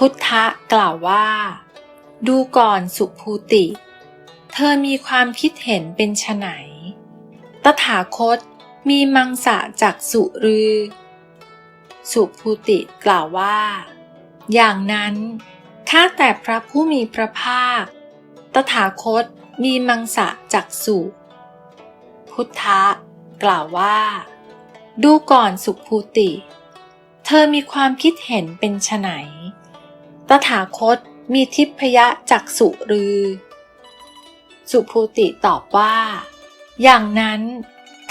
พุทธะกล่าวว่า ดูก่อนสุภูติ เธอมีความคิดเห็นเป็นไฉนตถาคตมีมังสะจากสุรือ สุภูติกล่าวว่า อย่างนั้น ข้าแต่พระผู้มีพระภาค ตถาคตมีมังสะจากสุ พุทธะกล่าวว่า ดูก่อนสุภูติ เธอมีความคิดเห็นเป็นไฉน ตถาคตมีทิพยะจักสุรือ สุภูติตอบว่า อย่างนั้น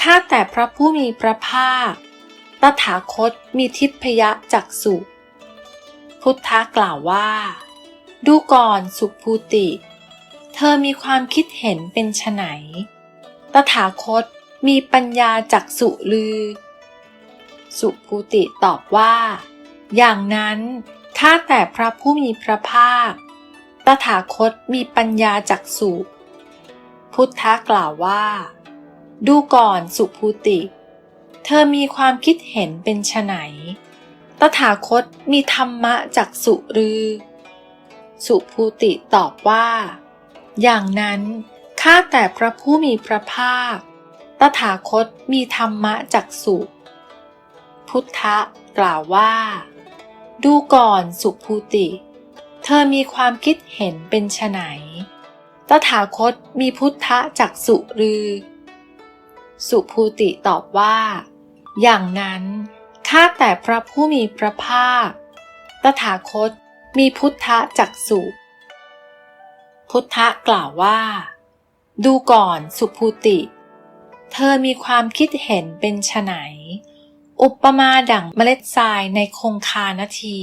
ข้าแต่พระผู้มีพระภาค ตถาคตมีทิพยะจักสุ พุทธะกล่าวว่า ดูก่อนสุภูติ เธอมีความคิดเห็นเป็นไฉนตถาคตมีปัญญาจักสุลือ สุภูติตอบว่า อย่างนั้น ข้าแต่พระผู้มีพระภาค ตถาคตมีปัญญาจักสุ พุทธะกล่าวว่า ดูก่อนสุภูติ เธอมีความคิดเห็นเป็นไฉนตถาคตมีธรรมะจักสุรือ สุภูติตอบว่า อย่างนั้นข้าแต่พระผู้มีพระภาค ตถาคตมีธรรมะจักสุ พุทธะกล่าวว่า ดูก่อนสุภูติ เธอมีความคิดเห็นเป็นไฉนตถาคตมีพุทธะจักสุรือ สุภูติตอบว่า อย่างนั้นข้าแต่พระผู้มีพระภาค ตถาคตมีพุทธะจักสุ พุทธะกล่าวว่า ดูก่อนสุภูติ เธอมีความคิดเห็นเป็นไฉน อุปมาดั่งเมล็ดทรายในคงคานาที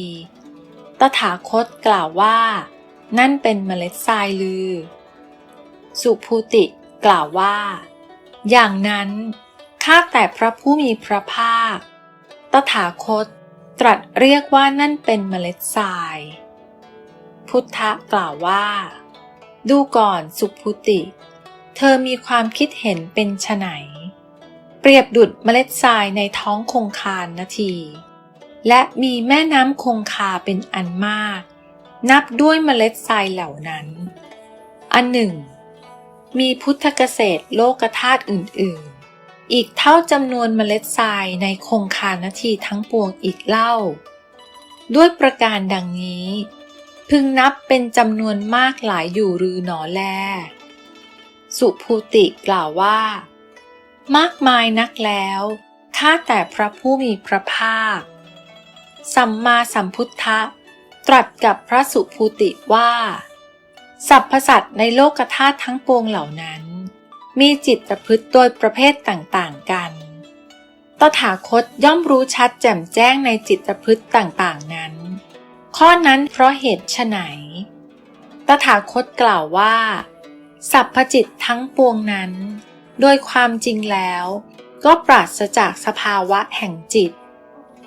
ตถาคตกล่าวว่า นั่นเป็นเมล็ดทรายลือ สุภูติกล่าวว่า อย่างนั้น ข้าแต่พระผู้มีพระภาค ตถาคตตรัสเรียกว่านั่นเป็นเมล็ดทราย พุทธะกล่าวว่า ดูก่อนสุภูติ เธอมีความคิดเห็นเป็นไฉน เปรียบดุดเมล็ดทรายในท้องคงคานนาที และมีแม่น้ำคงคาเป็นอันมาก นับด้วยเมล็ดทรายเหล่านั้น อันหนึ่ง มีพุทธเกษตรโลกธาตุอื่น ๆ อีกเท่าจำนวนเมล็ดทรายในคงคานาทีทั้งปวงอีกเล่า ด้วยประการดังนี้ พึงนับเป็นจำนวนมากหลายอยู่หรือหนอแล สุภูติกล่าวว่า มากมายนักแล้วข้าแต่พระผู้มีพระภาค สัมมาสัมพุทธะตรัสกับพระสุภูติว่าสรรพสัตว์ในโลกธาตุทั้งปวงเหล่านั้น มีจิตประพฤติโดยประเภทต่างๆกัน ตถาคตย่อมรู้ชัดแจ่มแจ้งในจิตประพฤติต่างๆนั้น ข้อนั้นเพราะเหตุไฉนตถาคตกล่าวว่า สัพพจิตทั้งปวงนั้น โดยความจริงแล้ว ก็ปราศจากสภาวะแห่งจิต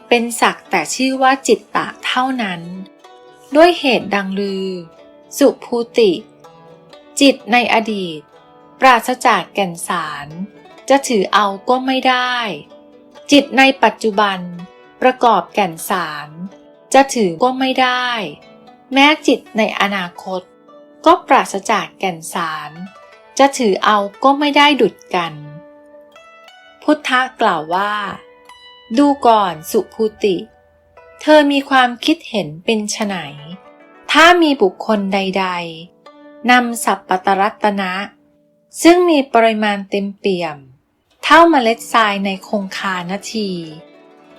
เป็นสักแต่ชื่อว่าจิตตะเท่านั้น ด้วยเหตุดังลือ สุภูติ จิตในอดีต ปราศจากแก่นสาร จะถือเอาก็ไม่ได้ จิตในปัจจุบัน ประกอบแก่นสาร จะถือก็ไม่ได้ แม้จิตในอนาคต ก็ปราศจากแก่นสาร จะถือเอาก็ไม่ได้ดุดกัน พุทธะกล่าวว่า ดูก่อนสุภูติ เธอมีความคิดเห็นเป็นไฉนถ้ามีบุคคลใด ๆนำสัพปตรัตนะ ซึ่งมีปริมาณเต็มเปี่ยม เท่าเมล็ดทรายในคงคานาที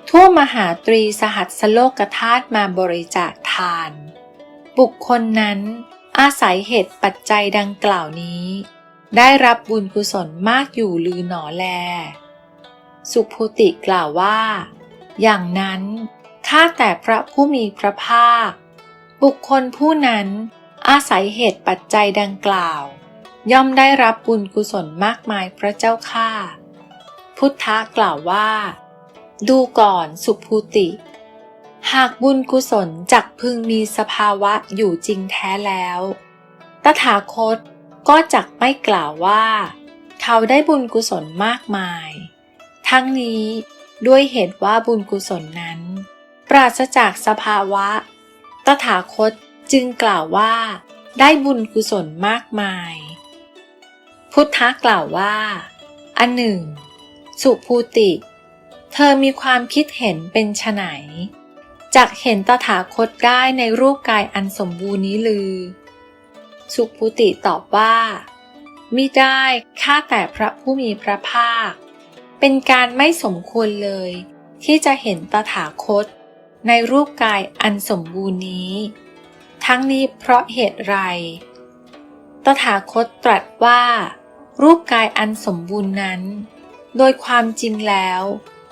ทั่วมหาตรีสหัสโลกธาตุมาบริจาคทาน บุคคลนั้นอาศัยเหตุปัจจัยดังกล่าวนี้ ได้รับบุญกุศลมากอยู่ลือหนอแล สุภูติกล่าวว่า อย่างนั้นข้าแต่พระผู้มีพระภาค บุคคลผู้นั้นอาศัยเหตุปัจจัยดังกล่าว ย่อมได้รับบุญกุศลมากมายพระเจ้าข้าพุทธะกล่าวว่า ดูก่อนสุภูติ หากบุญกุศลจักพึงมีสภาวะอยู่จริงแท้แล้ว ตถาคต ก็จักไม่กล่าวว่า เขาได้บุญกุศลมากมาย ทั้งนี้ด้วยเหตุว่าบุญกุศลนั้น ปราศจากสภาวะ ตถาคตจึงกล่าวว่า ได้บุญกุศลมากมาย พุทธะกล่าวว่า อันหนึ่ง สุภูติ เธอมีความคิดเห็นเป็นไฉนจักเห็นตถาคตได้ในรูปกายอันสมบูรณ์นี้ลือ สุภูติตอบว่ามิได้ข้าแต่พระผู้มีพระภาค เป็นการไม่สมควรเลย ที่จะเห็นตถาคต ในรูปกายอันสมบูรณ์นี้ ทั้งนี้เพราะเหตุไร ตถาคตตรัสว่า รูปกายอันสมบูรณ์นั้น โดยความจริงแล้ว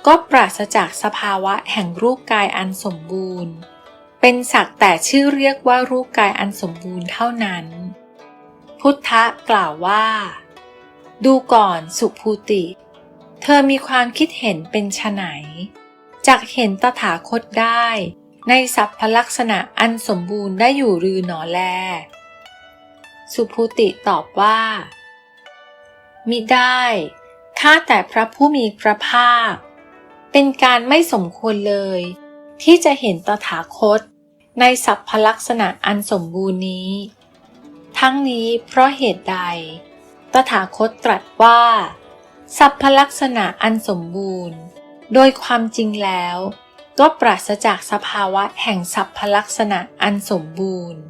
ก็ปราศจากสภาวะแห่งรูปกายอันสมบูรณ์ เป็นสักแต่ชื่อเรียกว่ารูปกายอันสมบูรณ์เท่านั้น พุทธะกล่าวว่า ดูก่อนสุภูติ เธอมีความคิดเห็นเป็นไฉนจักเห็นตถาคตได้ ในสัพพลักษณะอันสมบูรณ์ได้อยู่หรือหนอแล สุภูติตอบว่า มิได้ข้าแต่พระผู้มีพระภาค เป็นการไม่สมควรเลย ที่จะเห็นตถาคต ในสัพพลักษณะอันสมบูรณ์นี้ ทั้งนี้เพราะเหตุใด ตถาคตตรัสว่า สัพพลักษณะอันสมบูรณ์ โดยความจริงแล้ว ก็ปราศจากสภาวะแห่งสัพพลักษณะอันสมบูรณ์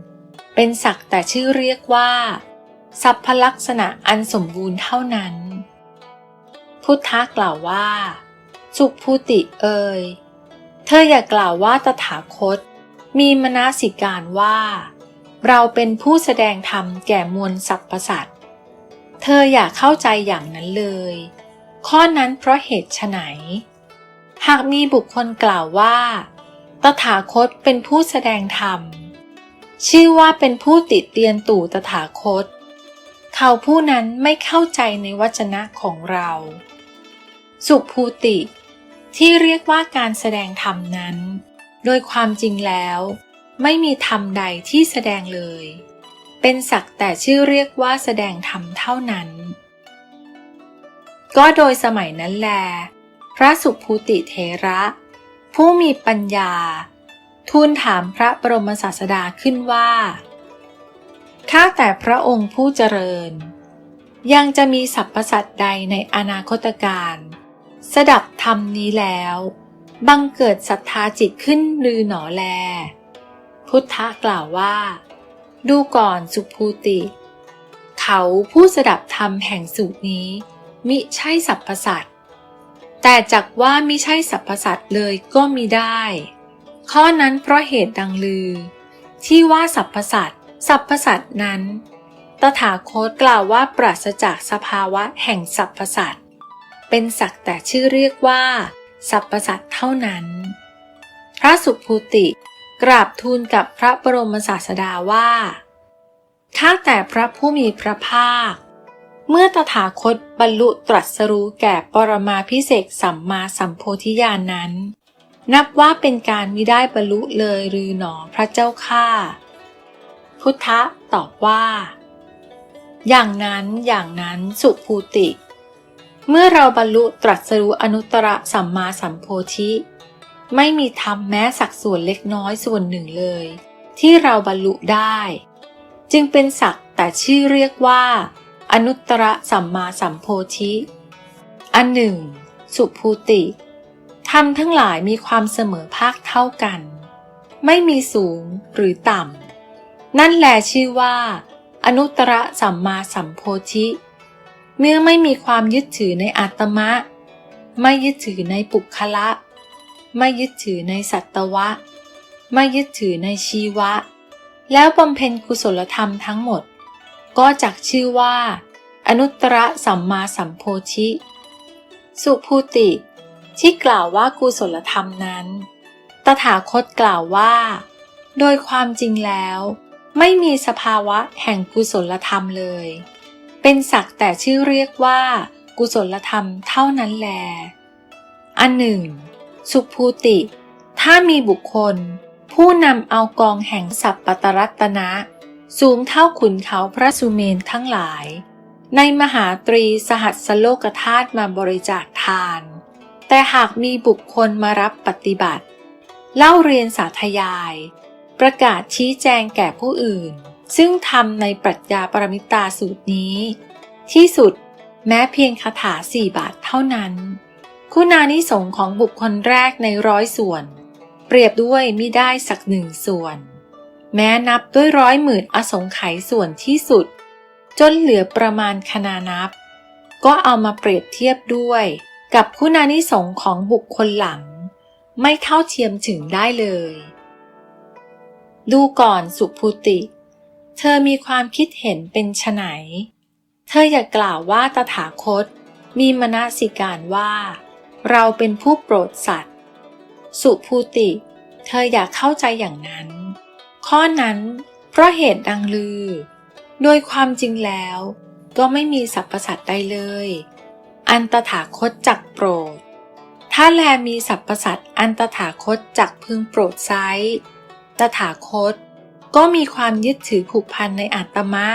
เป็นสักแต่ชื่อเรียกว่า สัพพลักษณะอันสมบูรณ์เท่านั้น พุทธะกล่าวว่า สุภูติเอยเธออย่ากล่าวว่าตถาคต มีมนาสิการว่า เราเป็นผู้แสดงธรรมแก่มวลสรรพสัตว์ เธออย่าเข้าใจอย่างนั้นเลย ข้อนั้นเพราะเหตุไฉนหากมีบุคคลกล่าวว่า ตถาคตเป็นผู้แสดงธรรม ชื่อว่าเป็นผู้ติดเตียนตู่ตถาคต เขาผู้นั้นไม่เข้าใจในวจนะของเรา สุภูติ ที่เรียกว่าการแสดงธรรมนั้น โดยความจริงแล้ว ไม่มีธรรมใดที่แสดงเลย เป็นสักแต่ชื่อเรียกว่าแสดงธรรมเท่านั้น ก็โดยสมัยนั้นแล พระสุภูติเถระ ผู้มีปัญญา ทูลถามพระบรมศาสดาขึ้นว่า ข้าแต่พระองค์ผู้เจริญ ยังจะมีสรรพสัตว์ใดในอนาคตการสดับธรรมนี้แล้ว บังเกิดศรัทธาจิตขึ้นหรือหนอแล พุทธะกล่าวว่า ดูก่อนสุภูติ เขาผู้สดับธรรมแห่งสุนี้ มิใช่สรรพสัตว์แต่จักว่ามิใช่สรรพสัตว์เลยก็มีได้ ข้อนั้นเพราะเหตุดังลือ ที่ว่าสรรพสัตว์สรรพสัตนั้น ตถาคตกล่าวว่าปราศจากสภาวะแห่งสรรพสัตว์เป็นสักแต่ชื่อเรียกว่าสรรพสัตว์เท่านั้น พระสุภูติ กราบทูลกับพระบรมศาสดาว่า ข้าแต่พระผู้มีพระภาค เมื่อตถาคตบรรลุตรัสรู้แก่ปรมาพิเศษสัมมาสัมโพธิญาณนนั้น นับว่าเป็นการมิได้บรรลุเลยหรือหนอพระเจ้าข้าพุทธะตอบว่า อย่างนั้นอย่างนั้นสุภูติ เมื่อเราบรรลุตรัสรู้อนุตตรสัมมาสัมโพธิ ไม่มีธรรมแม้สักส่วนเล็กน้อยส่วนหนึ่งเลย ที่เราบรรลุได้ จึงเป็นสักแต่ชื่อเรียกว่า อนุตตรสัมมาสัมโพธิ อันหนึ่ง สุภูติธรรมทั้งหลายมีความเสมอภาคเท่ากัน ไม่มีสูงหรือต่ำ นั่นแหละชื่อว่า อนุตตรสัมมาสัมโพธิ เมื่อไม่มีความยึดถือในอาตมะ ไม่ยึดถือในปุคละ ไม่ยึดถือในสัตวะ ไม่ยึดถือในชีวะ แล้วบำเพ็ญกุศลธรรมทั้งหมด ก็จักชื่อว่า อนุตตรสัมมาสัมโพธิ สุภูติ ที่กล่าวว่ากุศลธรรมนั้น ตถาคตกล่าวว่า โดยความจริงแล้ว ไม่มีสภาวะแห่งกุศลธรรมเลย เป็นสักแต่ชื่อเรียกว่า กุศลธรรมเท่านั้นแล อันหนึ่ง สุภูติ ถ้ามีบุคคล ผู้นำเอากองแห่งสัพปตรัตนะ สูงเท่าขุนเขาพระสุเมนทั้งหลาย ในมหาตรีสหัสโลกธาตุมาบริจาคทาน แต่หากมีบุคคลมารับปฏิบัติ เล่าเรียนสาธยาย ประกาศชี้แจงแก่ผู้อื่น ซึ่งทำในปรัชญาปรมิตาสูตรนี้ ที่สุดแม้เพียงคาถาสี่บาทเท่านั้น คุณานิสงของบุคคลแรกในร้อยส่วน เปรียบด้วยมิได้สักหนึ่งส่วน แม้นับด้วยร้อยหมื่นอสงไขยส่วนที่สุด จนเหลือประมาณคณานับ ก็เอามาเปรียบเทียบด้วย กับคุณานิสงของบุคคลหลัง ไม่เท่าเทียมถึงได้เลย ดูก่อนสุภูติ เธอมีความคิดเห็นเป็นไฉนเธออย่ากล่าวว่าตถาคต มีมนสิการว่า เราเป็นผู้โปรดสัตว์ สุภูติ เธออยากเข้าใจอย่างนั้น ข้อนั้นเพราะเหตุดังลือ โดยความจริงแล้ว ก็ไม่มีสรรพสัตว์ใดเลย อันตถาคตจักโปรด ถ้าแลมีสรรพสัตว์อันตถาคตจักพึงโปรดไซตถาคต ก็มีความยึดถือผูกพันในอัตมะ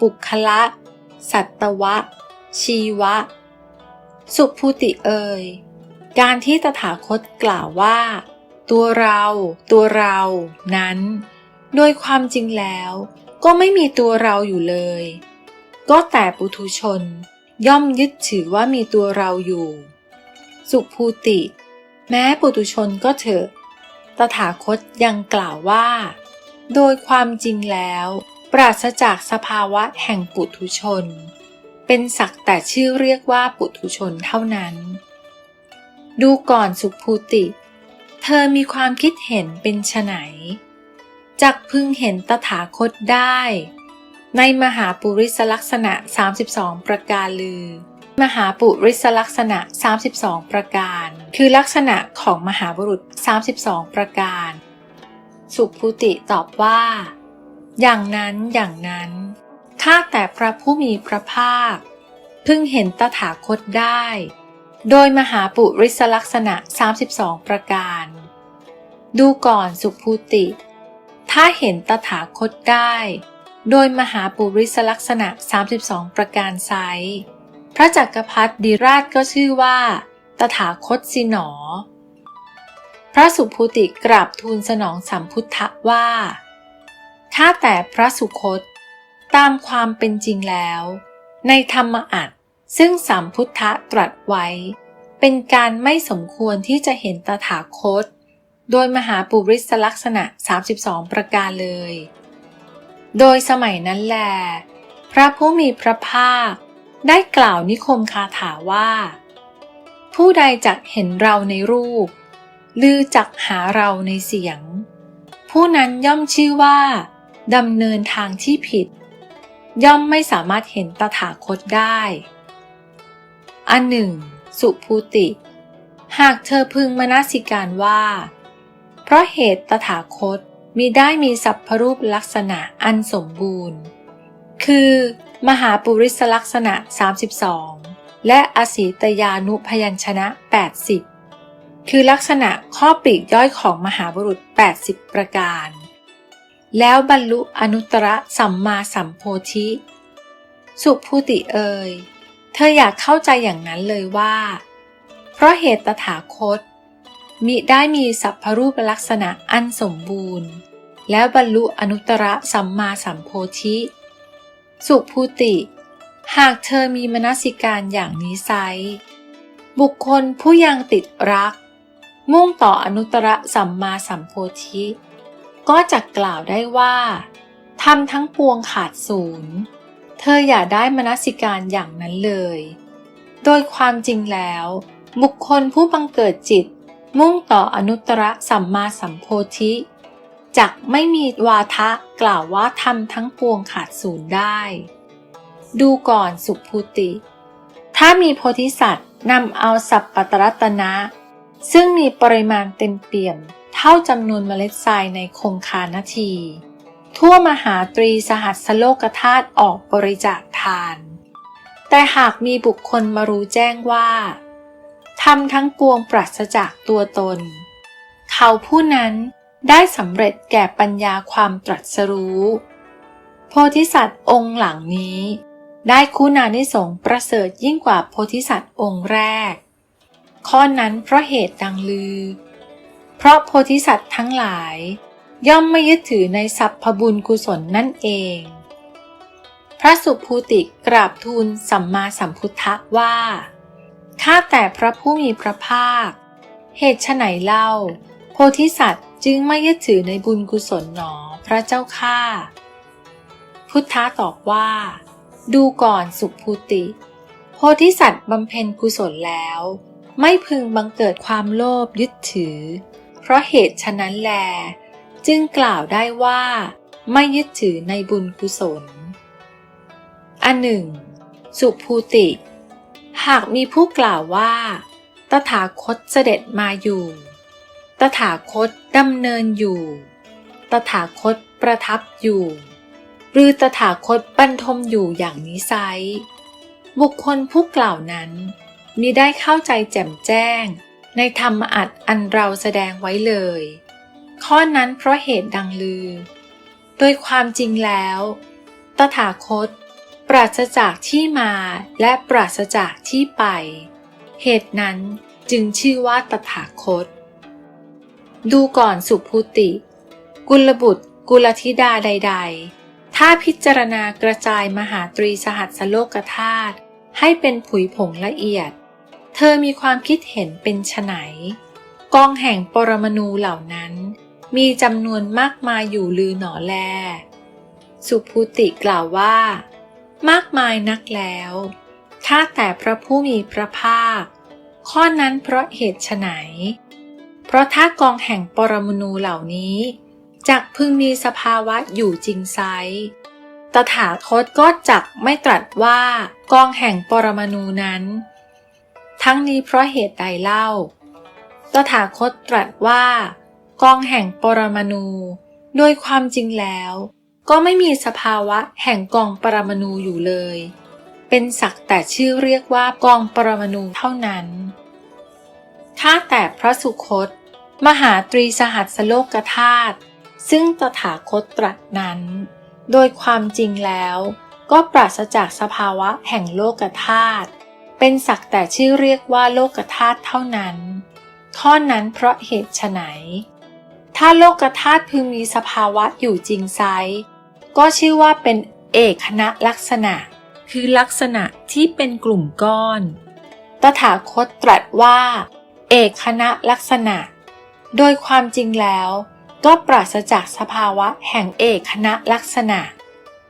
ปุคละ สัตวะ ชีวะ สุภูติเอ่ย การที่ตถาคตกล่าวว่า ตัวเรา ตัวเรา นั้น โดยความจริงแล้วก็ไม่มีตัวเราอยู่เลย ก็แต่ปุถุชนย่อมยึดถือว่ามีตัวเราอยู่ สุภูติ แม้ปุถุชนก็เถอะ ตถาคตยังกล่าวว่า โดยความจริงแล้ว ปราศจากสภาวะแห่งปุถุชน เป็นสักแต่ชื่อเรียกว่าปุถุชนเท่านั้น ดูก่อนสุภูติ เธอมีความคิดเห็นเป็นไฉนจักพึงเห็นตถาคตได้ ในมหาปุริสลักษณะ 32 ประการลือ มหาปุริสลักษณะ 32 ประการ คือลักษณะของมหาบุรุษ 32 ประการ สุภูติตอบว่า อย่างนั้นอย่างนั้น ข้าแต่พระผู้มีพระภาค พึงเห็นตถาคตได้ โดยมหาปุริสลักษณะ 32 ประการ ดูก่อนสุภูติ ถ้าเห็นตถาคตได้ โดยมหาปุริสลักษณะ 32 ประการไซพระจักรพรรดิราชก็ชื่อว่า ตถาคตสิหนอ พระสุภูติกราบทูลสนองสัมพุทธะว่าถ้าแต่พระสุคต ตามความเป็นจริงแล้ว ในธรรมอัตซึ่งสัมพุทธะตรัสไว้ เป็นการไม่สมควรที่จะเห็นตถาคต โดยมหาปุริสลักษณะ 32 ประการเลย โดยสมัยนั้นแล พระผู้มีพระภาค ได้กล่าวนิคมคาถาว่า ผู้ใดจักเห็นเราในรูป ลือจักหาเราในเสียง ผู้นั้นย่อมชื่อว่าดำเนินทางที่ผิด ย่อมไม่สามารถเห็นตถาคตได้ อันหนึ่ง สุภูติ หากเธอพึงมนสิการว่า เพราะเหตุตถาคตมีได้มีสัพพรูปลักษณะอันสมบูรณ์ คือ มหาปุริสลักษณะ 32 และอสีตยานุพยัญชนะ 80 คือลักษณะข้อปลีกย่อยของมหาบุรุษ 80 ประการ แล้วบรรลุอนุตตรสัมมาสัมโพธิ สุภูติเอ่ย เธออยากเข้าใจอย่างนั้นเลยว่า เพราะเหตุตถาคต มิได้มีสัพพรูปลักษณะอันสมบูรณ์ แล้วบรรลุอนุตตรสัมมาสัมโพธิ สุภูติ หากเธอมีมนสิการอย่างนี้ไซบุคคลผู้ยังติดรัก มุ่งต่ออนุตตรสัมมาสัมโพธิ ก็จะกล่าวได้ว่าทำทั้งปวงขาดศูนย์เธออย่าได้มนสิการอย่างนั้นเลย โดยความจริงแล้ว บุคคลผู้บังเกิดจิต มุ่งต่ออนุตตรสัมมาสัมโพธิจักไม่มีวาทะกล่าวว่าทำทั้งปวงขาดศูนย์ได้ ดูก่อนสุภูติ ถ้ามีโพธิสัตว์นำเอาสัพปตรัตนะ ซึ่งมีปริมาณเต็มเปี่ยม เท่าจำนวนเมล็ดทรายในคงคานาที ทั่วมหาตรีสหัสโลกธาตุออกบริจาคทาน แต่หากมีบุคคลมารู้แจ้งว่าทำทั้งปวงปราศจากตัวตน เขาผู้นั้นได้สำเร็จแก่ปัญญาความตรัสรู้ โพธิสัตว์องค์หลังนี้ ได้คุณานิสงประเสริฐยิ่งกว่าโพธิสัตว์องค์แรก ข้อนั้นเพราะเหตุดังลือ เพราะโพธิสัตว์ทั้งหลาย ย่อมไม่ยึดถือในทรัพย์บุญกุศลนั่นเอง พระสุภูติกราบทูลสัมมาสัมพุทธะว่าข้าแต่พระผู้มีพระภาค เหตุไฉนเล่า โพธิสัตว์จึงไม่ยึดถือในบุญกุศลหนอพระเจ้าข้าพุทธะตอบว่า ดูก่อนสุภูติ โพธิสัตว์บำเพ็ญกุศลแล้ว ไม่พึงบังเกิดความโลภยึดถือ เพราะเหตุฉะนั้นแล จึงกล่าวได้ว่า ไม่ยึดถือในบุญกุศล อันหนึ่ง สุภูติ หากมีผู้กล่าวว่า ตถาคตเสด็จมาอยู่ ตถาคตดำเนินอยู่ ตถาคตประทับอยู่ หรือตถาคตบรรทมอยู่อย่างนี้ไซบุคคลผู้กล่าวนั้นมิได้เข้าใจแจ่มแจ้ง ในธรรมอัดอันเราแสดงไว้เลย ข้อนั้นเพราะเหตุดังลือ โดยความจริงแล้ว ตถาคต ปราศจากที่มาและปราศจากที่ไป เหตุนั้นจึงชื่อว่าตถาคต ดูก่อนสุภูติ กุลบุตร กุลธิดาใด ๆ ถ้าพิจารณากระจายมหาตรีสหัสโลกธาตุให้เป็นผุยผงละเอียด เธอมีความคิดเห็นเป็นไฉนกองแห่งปรมาณูเหล่านั้น มีจำนวนมากมายอยู่ลือหนอแล สุภูติกล่าวว่า มากมายนักแล้วถ้าแต่พระผู้มีพระภาค ข้อนั้นเพราะเหตุไฉนเพราะถ้ากองแห่งปรมาณูเหล่านี้จักพึงมีสภาวะอยู่จริงไซตถาคตก็จักไม่ตรัสว่ากองแห่งปรมาณูนั้น ทั้งนี้เพราะเหตุใดเล่า ตถาคตตรัสว่า กองแห่งปรมาณูโดยความจริงแล้ว ก็ไม่มีสภาวะแห่งกองปรมาณูอยู่เลย เป็นสักแต่ชื่อเรียกว่ากองปรมาณูเท่านั้นถ้าแต่พระสุคต มหาตรีสหัสโลกธาตุซึ่งตถาคตตรัสนั้น โดยความจริงแล้ว ก็ปราศจากสภาวะแห่งโลกธาตุ เป็นสักแต่ชื่อเรียกว่าโลกธาตุเท่านั้น ข้อนั้นเพราะเหตุไฉนถ้าโลกธาตุพึงมีสภาวะอยู่จริงไซก็ชื่อว่าเป็นเอกคณะลักษณะ คือลักษณะที่เป็นกลุ่มก้อน ตถาคตตรัสว่า เอกคณะลักษณะ โดยความจริงแล้วก็ปราศจากสภาวะแห่งเอกคณะลักษณะ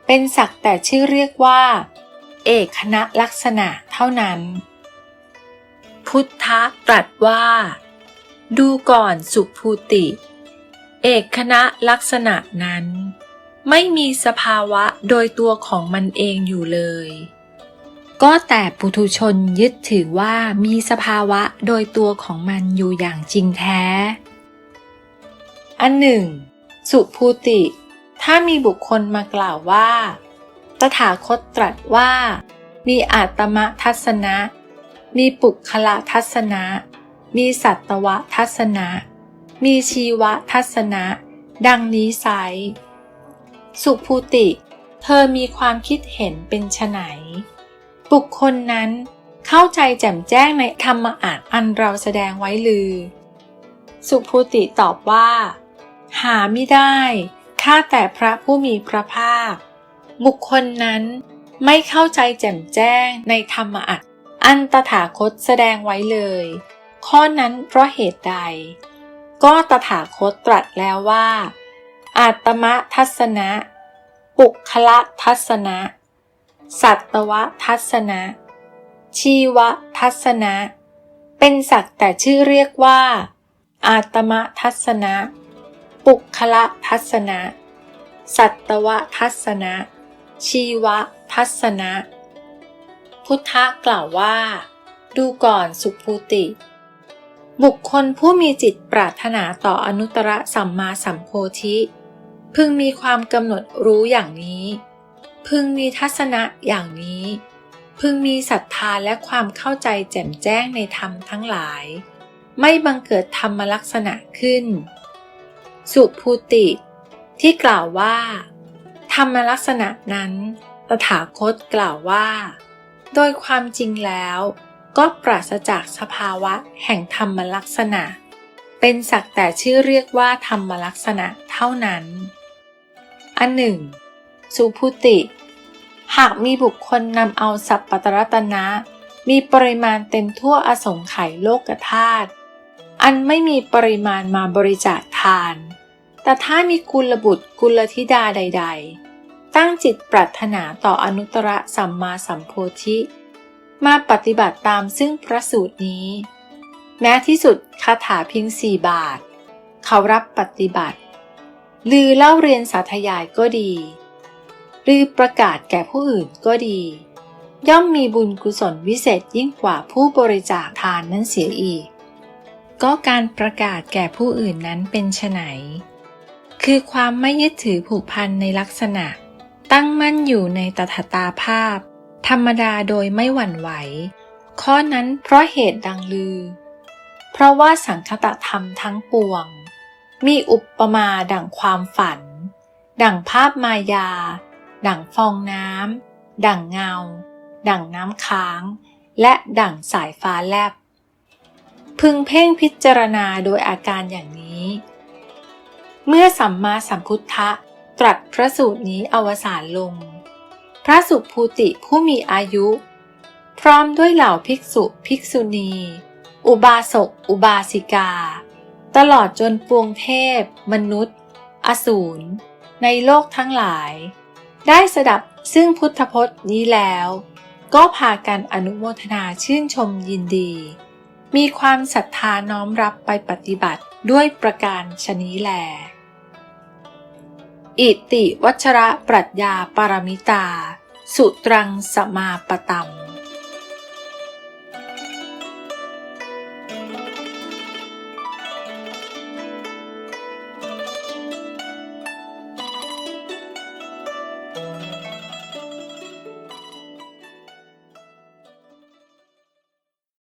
เป็นสักแต่ชื่อเรียกว่า เอกคณะลักษณะเท่านั้น พุทธะตรัสว่า ดูก่อนสุภูติ เอกคณะลักษณะนั้น ไม่มีสภาวะโดยตัวของมันเองอยู่เลย ก็แต่ปุถุชนยึดถือว่ามีสภาวะโดยตัวของมันอยู่อย่างจริงแท้ อันหนึ่ง สุภูติ ถ้ามีบุคคลมากล่าวว่า ตถาคตตรัสว่า มีอาตมทัศนะ มีปุคละทัศนะ มีสัตวทัศนะ มีชีวทัศนะ ดังนี้ไซสุภูติ เธอมีความคิดเห็นเป็นไฉนบุคคลนั้นเข้าใจแจ่มแจ้งในธรรมอาจอันเราแสดงไว้ลือ สุภูติตอบว่า หาไม่ได้ ข้าแต่พระผู้มีพระภาค บุคคลนั้นไม่เข้าใจแจ่มแจ้งในธรรมอัตอันตถาคตแสดงไว้เลย ข้อนั้นเพราะเหตุใด ก็ตถาคตตรัสแล้วว่า อาตมทัศนะ ปุคละทัศนะ สัตวทัศนะ ชีวทัศนะ เป็นสักแต่ชื่อเรียกว่า อาตมทัศนะ ปุคละทัศนะ สัตวทัศนะ ชีวทัศนะ พุทธะกล่าวว่า ดูก่อนสุภูติ บุคคลผู้มีจิตปรารถนาต่ออนุตตรสัมมาสัมโพธิ พึงมีความกำหนดรู้อย่างนี้ พึงมีทัศนะอย่างนี้ พึงมีศรัทธาและความเข้าใจแจ่มแจ้งในธรรมทั้งหลาย ไม่บังเกิดธรรมลักษณะขึ้น สุภูติ ที่กล่าวว่า ธรรมลักษณะนั้นตถาคตกล่าวว่า โดยความจริงแล้ว ก็ปราศจากสภาวะแห่งธรรมลักษณะ เป็นสักแต่ชื่อเรียกว่าธรรมลักษณะเท่านั้น อันหนึ่ง สุพุติ หากมีบุคคลนำเอาสัพปตรตนะ มีปริมาณเต็มทั่วอสงไขยโลกธาตุอันไม่มีปริมาณมาบริจาคทาน แต่ถ้ามีกุลบุตรกุลธิดาใด ๆ ตั้งจิตปรารถนาต่ออนุตตรสัมมาสัมโพธิ มาปฏิบัติตามซึ่งพระสูตรนี้ แม้ที่สุดคาถาเพียงสี่บาท เขารับปฏิบัติ ลือเล่าเรียนสาธยายก็ดี หรือประกาศแก่ผู้อื่นก็ดี ย่อมมีบุญกุศลวิเศษยิ่งกว่าผู้บริจาคทานนั้นเสียอีก ก็การประกาศแก่ผู้อื่นนั้นเป็นไฉนคือความไม่ยึดถือผูกพันในลักษณะ ตั้งมั่นอยู่ในตถาตาภาพ ธรรมดาโดยไม่หวั่นไหว ข้อนั้นเพราะเหตุดังลือ เพราะว่าสังคตธรรมทั้งปวง มีอุปมาดั่งความฝัน ดั่งภาพมายา ดั่งฟองน้ำดั่งเงา ดั่งน้ำค้าง และดั่งสายฟ้าแลบ พึงเพ่งพิจารณาโดยอาการอย่างนี้ เมื่อสัมมาสัมพุทธะ ตรัสพระสูตรนี้อวสานลง พระสุภูติผู้มีอายุ พร้อมด้วยเหล่าภิกษุภิกษุณี อุบาสกอุบาสิกา ตลอดจนปวงเทพ มนุษย์ อสูร ในโลกทั้งหลาย ได้สดับซึ่งพุทธพจน์นี้แล้ว ก็พากันอนุโมทนาชื่นชมยินดี มีความศรัทธาน้อมรับไปปฏิบัติด้วยประการชนี้แล อิติวัชระปรัชญาปารมิตา สุตรังสมาปตัม